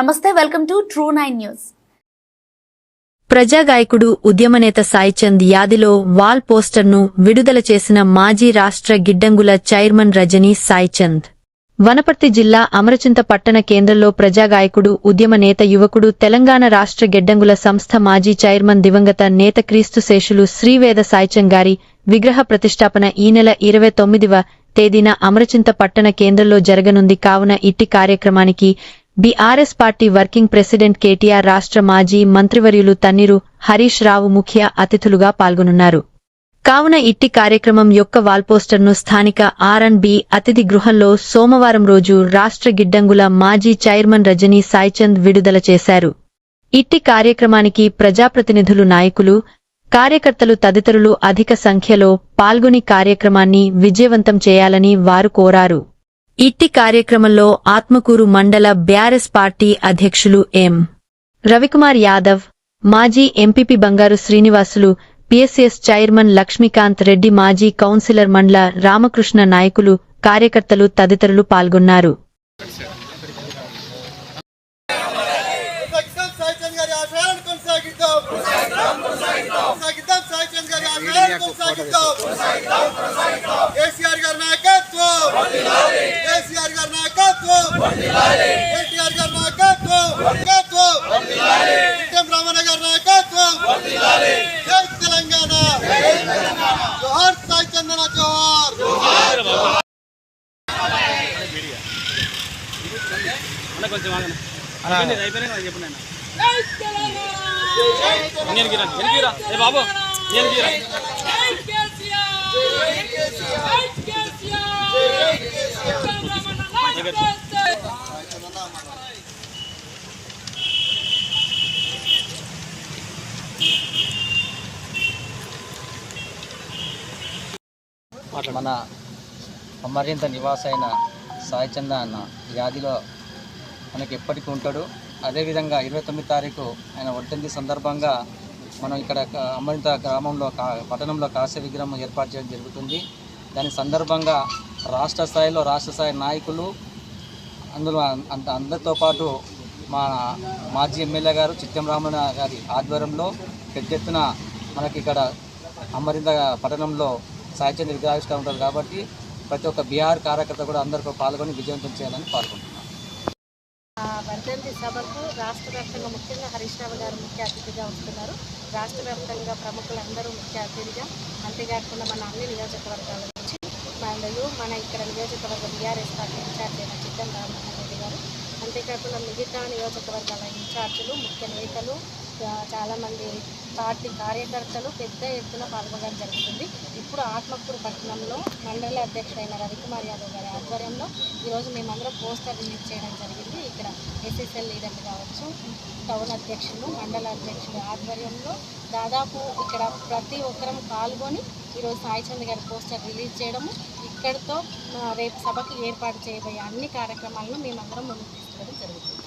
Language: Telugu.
నమస్తే welcome to true nine news. ప్రజాగాయకుడు ఉద్యమనేత సాయిచంద్ యాదిలో వాల్ పోస్టర్ను విడుదల చేసిన మాజీ రాష్ట్ర గిడ్డంగుల చైర్మన్ రజనీ సాయిచంద్. వనపర్తి జిల్లా అమరచింత పట్టణ కేంద్రంలో ప్రజాగాయకుడు ఉద్యమ నేత యువకుడు తెలంగాణ రాష్ట్ర గిడ్డంగుల సంస్థ మాజీ చైర్మన్ దివంగత నేత క్రీస్తు శేషులు శ్రీవేద సాయిచంద్ గారి విగ్రహ ప్రతిష్టాపన ఈ నెల ఇరవై తొమ్మిదివ తేదీన అమరచింత పట్టణ కేంద్రంలో జరగనుంది. కావున ఇట్టి కార్యక్రమానికి BRS party working president KTR రాష్ట్ర మాజీ మంత్రివర్యులు తన్నీరు హరీష్ రావు ముఖ్య అతిథులుగా పాల్గొనున్నారు. కావున ఇట్టి కార్యక్రమం యొక్క వాల్పోస్టర్ను స్థానిక ఆర్ అండ్ బి అతిథి గృహంలో సోమవారం రోజు రాష్ట్ర గిడ్డంగుల మాజీ చైర్మన్ రజనీ సాయిచంద్ విడుదల చేశారు. ఇట్టి కార్యక్రమానికి ప్రజాప్రతినిధులు నాయకులు కార్యకర్తలు తదితరులు అధిక సంఖ్యలో పాల్గొని కార్యక్రమాన్ని విజయవంతం చేయాలని వారు కోరారు. ఇట్టి కార్యక్రమంలో ఆత్మకూరు మండల బ్యారెస్ పార్టీ అధ్యక్షులు ఎం. రవికుమార్ యాదవ్ మాజీ MPP Bangaru Srinivasulu PSS chairman Lakshmikanth Reddy మాజీ కౌన్సిలర్ మండల రామకృష్ణ నాయకులు కార్యకర్తలు తదితరులు పాల్గొన్నారు కొనసాగిద్దాం సాయిచంద్ గారి ఆశయాలను కొనసాగిద్దాం కొనసాగిద్దాం సాయిచంద్ గారి ఆశయాలను కొనసాగిద్దాం కేసీఆర్ గారి నాయకత్వం కేసీఆర్ గారి నాయకత్వం కేటీఆర్ గారి నాయకత్వం నాయకత్వం నిత్యం రామన్న గారి నాయకత్వం జై తెలంగాణ జోహార్ సాయిచందన జోహార్ అన్న కొంచెం ఆగన అయిపోయింది అయిపోయినాయి కదా చెప్పండి అన్న బాబు ఎనికిరా మన అమరింత నివాస అయిన సాయిచంద అన్న వ్యాధిలో మనకి ఎప్పటికీ ఉంటాడు. అదేవిధంగా ఇరవై తొమ్మిది తారీఖు ఆయన వర్ధంతి సందర్భంగా మనం ఇక్కడ అమరింత గ్రామంలో కా పట్టణంలో కాశ్య విగ్రహం ఏర్పాటు చేయడం జరుగుతుంది. దాని సందర్భంగా రాష్ట్ర స్థాయిలో రాష్ట్ర స్థాయి నాయకులు అందులో అంత అందరితో పాటు మా మాజీ ఎమ్మెల్యే గారు చిత్తం రామణ గారి ఆధ్వర్యంలో పెద్ద ఎత్తున మనకి ఇక్కడ అమరింత పట్టణంలో సాహిత్యం నిర్గ్రహిస్తూ ఉంటారు కాబట్టి ప్రతి ఒక్క బీహార్ కార్యకర్త కూడా అందరికీ పాల్గొని విజయవంతం చేయాలని పాల్గొంటున్నాం. ఆ వర్ధంతి సభకు రాష్ట్ర వ్యాప్తంగా ముఖ్యంగా హరీష్ రావు గారు ముఖ్య అతిథిగా వస్తున్నారు. రాష్ట్ర వ్యాప్తంగా ప్రముఖులందరూ ముఖ్య అతిథిగా అంతేకాకుండా మన అన్ని నియోజకవర్గాల నుంచి మరియు మన ఇక్కడ నియోజకవర్గ బీఆర్ఎస్ పార్టీ ఇన్ఛార్జ్ అయిన చిట్టం రామమోహన్ రెడ్డి గారు అంతేకాకుండా మిగతా నియోజకవర్గాల ఇన్ఛార్జీలు ముఖ్య నేతలు చాలామంది పార్టీ కార్యకర్తలు పెద్ద ఎత్తున పాల్గొనడం జరుగుతుంది. ఇప్పుడు ఆత్మకూరు పట్టణంలో మండల అధ్యక్షుడైన రవికుమార్ యాదవ్ గారి ఆధ్వర్యంలో ఈరోజు మేమందరం పోస్టర్ రిలీజ్ చేయడం జరిగింది. ఇక్కడ ఎస్ఎస్ఎల్ లీడర్లు కావచ్చు టౌన్ అధ్యక్షులు మండల అధ్యక్షుడు ఆధ్వర్యంలో దాదాపు ఇక్కడ ప్రతి ఒక్కరం పాల్గొని ఈరోజు సాయిచంద్ గారి పోస్టర్ రిలీజ్ చేయడము ఇక్కడితో రేపు సభకు ఏర్పాటు చేయబోయే అన్ని కార్యక్రమాలను మేమందరం ముందుకు తీసుకోవడం జరుగుతుంది.